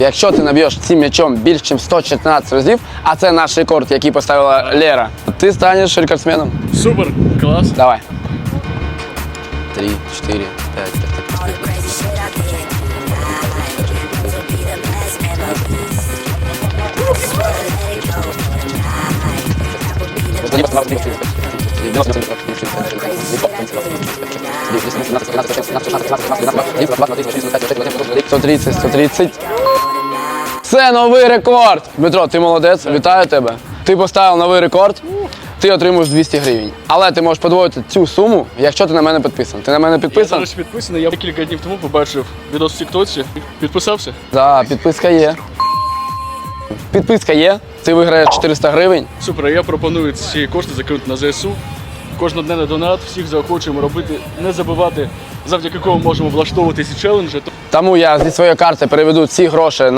Якщо ти наб'єш цим м'ячом більш ніж 114 разів, а це наш рекорд, який поставила Лера, ти станеш рекордсменом. Супер, клас. Давай. Три, чотири, п'ять, так, так, так. Сто тридцять, сто тридцять. Це новий рекорд! Дмитро, ти молодець, вітаю тебе. Ти поставив новий рекорд, ти отримуєш 200 гривень. Але ти можеш подвоїти цю суму, якщо ти на мене підписаний. Ти на мене Я підписаний? зараз підписаний. Я кілька днів тому побачив відос в Тіктоці. Підписався. Так, підписка є. Підписка є, ти виграєш 400 гривень. Супер, я пропоную ці кошти закинути на ЗСУ. Кожноденний донат, всіх заохочуємо робити, не забувати, завдяки кому можемо влаштовувати ці челенджі. Тому я зі своєї карти переведу ці гроші